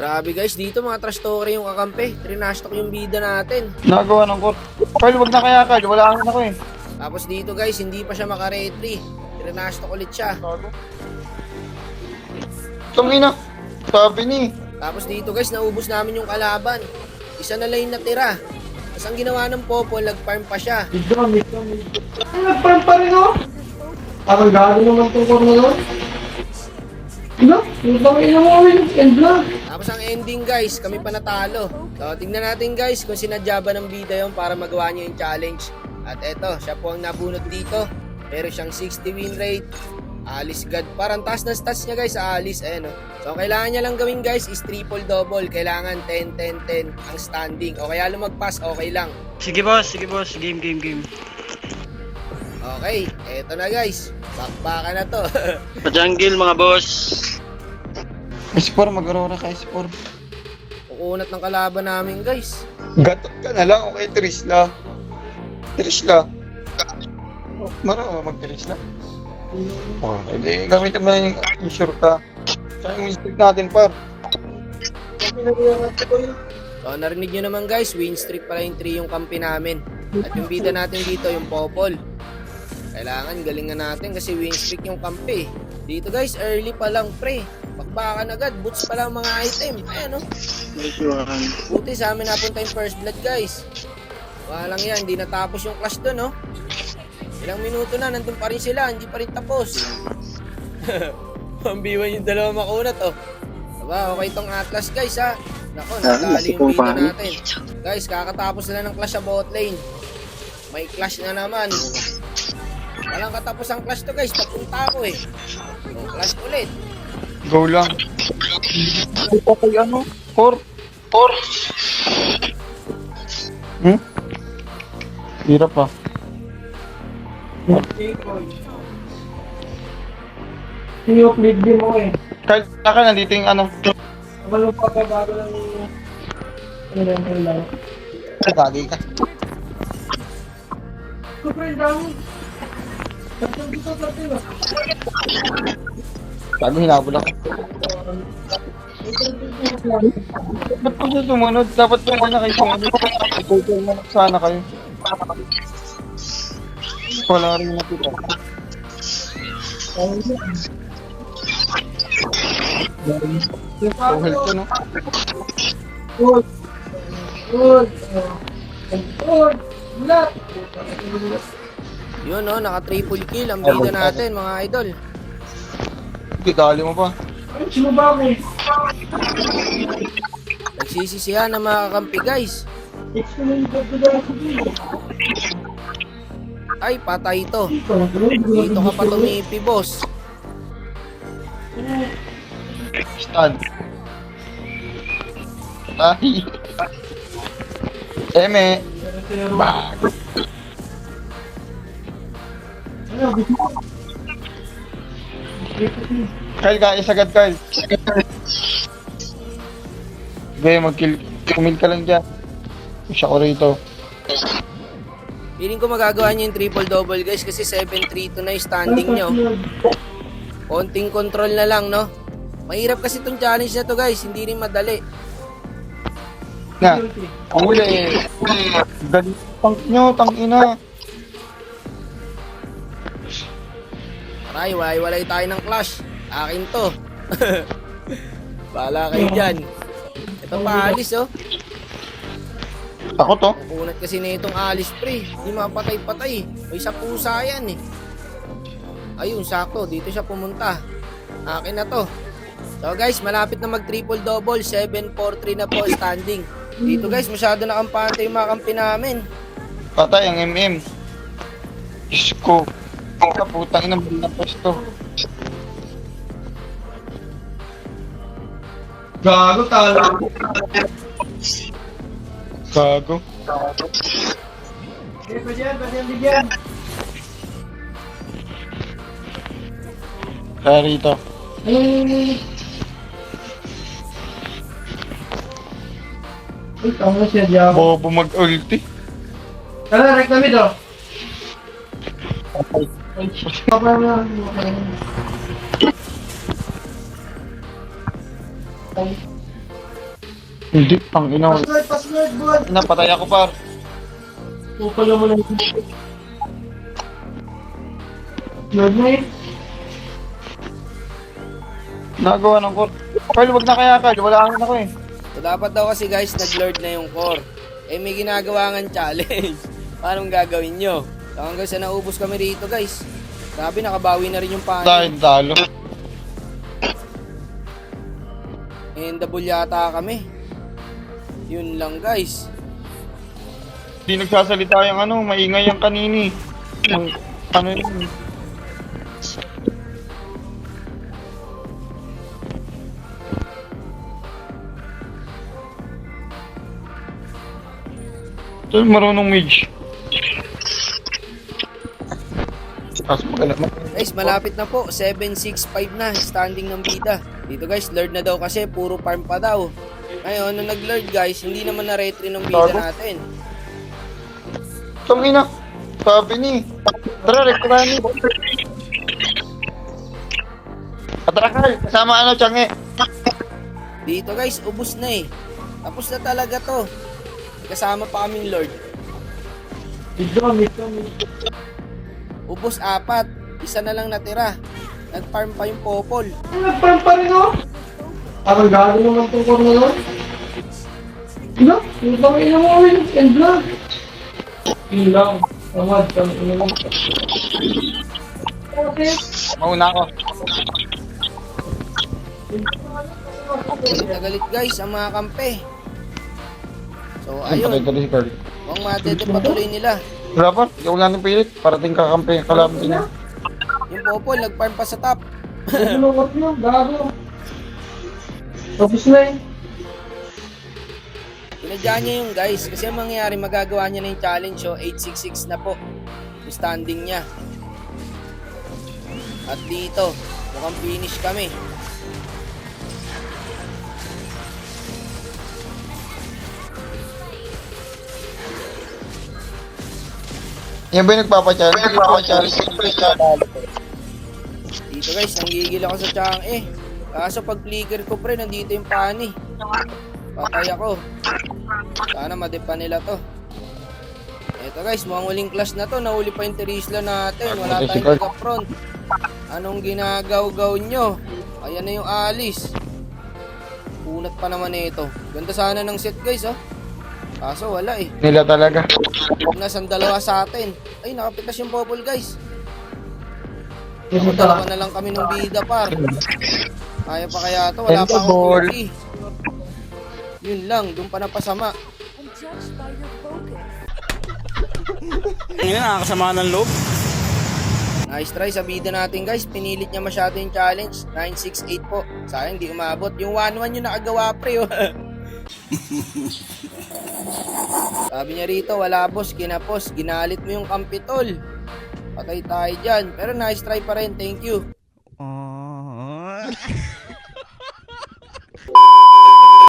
Grabe guys, dito mga trash talker yung kakampi. Trinashtok yung bida natin. Nagawa ng court. Carl, wag na kaya Carl. Wala akong ako eh. Tapos dito guys, hindi pa siya makaretry. Trinashtok ulit siya. Tangina. Sabi ni. Tapos dito guys, naubos namin yung kalaban. Isa na lang yung natira. Tapos ang ginawa ng Popo, nag-farm pa siya. Nag-farm pa rin oh. Parang gago naman itong na yun. Ano? Yung bang ina mo lang. Ang ending guys, kami pa natalo. So tingnan natin guys kung sinadya ba ng bida yon para magawa niya yung challenge. At eto, siya po ang nabunot dito. Meron siyang 60 win rate. Alice God. Parang taas na stats niya guys sa Alice. Ayan, oh. So ang kailangan niya lang gawin guys is triple double. Kailangan 10, 10, 10 ang standing. O kaya lumagpas, okay lang. Sige boss, sige boss. Game, game, game. Okay, eto na guys. Bakbakan na to. Pa-jungle mga boss. S4, mag-aurora ka S4. Kukunat ng kalaban namin guys. Gatot ka na lang. Okay, Trisla. Trisla. Marama mag-Trisla. Oh, hindi. Gamitin mo na yung insure ka. Sa yung mistake natin, par. So narinig nyo naman guys, win streak pala yung 3 yung kampi namin. At yung bida natin dito, yung Popol. Kailangan galingan natin kasi win streak yung kampi. Dito guys, early pa lang pre. Bakbakan agad, boots pa lang mga item. Ayan oh. Nice. Buti sa amin napunta yung first blood guys. Wala lang yan, hindi natapos yung clash doon oh. Ilang minuto na, nandun pa rin sila, hindi pa rin tapos. Pambiwan yung dalawa makunat oh. Diba, okay tong Atlas guys ha. Nako, nadali yung bida natin. Guys, kakatapos na ng clash sa bot lane. May clash na naman. Walang katapos ang clash to guys, papunta ako eh. Oh, clash ulit. Go lang. Hindi pa kay ano? Four. Four. Hmm? Hirap pa. Siniyok lead din mo eh. Carl, saka nandito yung ano. Naman mo pa bago lang ano lang ano lang. Bagay ka. Super dami. Tapos dito sa tila. Bago hinabol ako. Ba't po siya sumunod? Dapat po na kayo sumunod. Ito na sana kayo. Wala rin nakita. So, health ko, no? Good. Good. Good. Yun oh, naka triple kill ang bida natin mga idol. Dali mo pa. Ay, sino ba ako? Nagsisisihan ng mga kakampi guys. Ay, patay ito. Dito ka pa tumipi, boss. Stun. Tahi. Eme. Bag. Kyle, guys, agad, Kyle. Sige, mag-kill. Kumil ka lang dyan. Push ako rito. Feeling ko magagawa niyo yung triple double guys kasi 7-3 to na yung standing nyo. Konting control na lang, no? Mahirap kasi itong challenge na to guys, hindi rin madali. Na. Ang huli eh. Galit tank nyo, tang ina. Aray, walay-walay tayo ng clash. Akin to. Bahala kayo dyan. Ito pa alis, oh. Ako to. Kunat kasi na itong alis, pre. Hindi mapatay-patay. May sa pusa yan, eh. Ayun, sakto. Dito siya pumunta. Akin na to. So guys, malapit na mag triple double. 7-4-3 na po standing. Dito guys, masyado na kampante yung mga kampi namin. Patay ang MM. Diyos ko. Ang kaputang ina ng pwesto. Gago talo. Gago. Kaya rito. Uy, tama siya diyan. Bobo mag-ulti. Tara, rek na mid oh. Papa na. Ay. Hindi, ang ina. Password, password, buwan. Napatay ako par. Kupal naman ang... Lord na yun. Nagawa ng court. Carl, wag na kaya Carl. Wala akong ako eh. So dapat daw kasi guys, nag-lord na yung core. Eh may ginagawa nga challenge. Paano gagawin nyo? So hanggang sa naubos kami rito guys. Grabe, nakabawi na rin yung panin. Dahil talo. And double yata kami. Yun lang guys. Hindi nagsasalita yung ano, maingay yung kanini. Ang, ano yun. Ito marunong mage. Guys, malapit na po. 765 na. Standing ng bida. Dito guys, lord na daw kasi. Puro farm pa daw. Ngayon, nung nag-lord guys, hindi naman na-retry ng bida natin. Tangina. Sabi ni. Tara, reklami. Tara, Carl. Kasama ano, Changi. Dito guys, ubus na eh. Tapos na talaga to. Kasama pa kaming lord. Midyo, midyo, midyo. Ubus apat. Isa na lang natira. Nag-farm pa yung popol. Nag-farm pa rin oh. Parang gago naman itong core na yun. Ina, yung bang ina mo yun, and vlog. Yun lang. Tamad, ina mo. Okay. Mauna ako. Galit na galit guys ang mga kampe. So Ayun. ayun, Patay si Patuloy nila. Dapat, ikaw nga ng pilit. Parating kakampi. Kalampi niya. Yung popol, nag-farm pa sa top. Nalulungkot mo, gago. Tapos na eh. Pinadya niya yung guys. Kasi ang mangyayari, magagawa niya na yung challenge. So 866 na po. Yung standing niya. At dito, mukhang finish kami. Yan ba yung nagpapachallenge? Nagpapachallenge. Dito guys, nanggigil ako sa chang eh. Kaso pag flicker ko pre, nandito yung pani. Patay ako. Sana madepa nila to. Eto guys, mukhang huling class na to. Nahuli pa yung Terisla natin. Wala tayong Kurt. taga-front. Anong ginagaw-gaw nyo? Ayan na yung alis. Punat pa naman ito. Ganda sana ng set guys oh. Kaso wala eh. Nila talaga. Ang dalawa sa atin. Ay, nakapitas yung bubble guys. Ako dalawa na lang kami ng bida par. Kaya pa kaya to, wala pa akong cookie. Yun lang, doon pa napasama. and judged by your focus. Ngayon, nakakasama ng loob. Nice try sa bida natin guys. Pinilit niya masyado yung challenge. 968 po. Sayang di umabot. Yung 1-1 yung nakagawa pre. Sabi niya rito, wala boss, kinapos. Ginalit mo yung kampitol. Patay tayo dyan. Pero nice try pa rin. Thank you.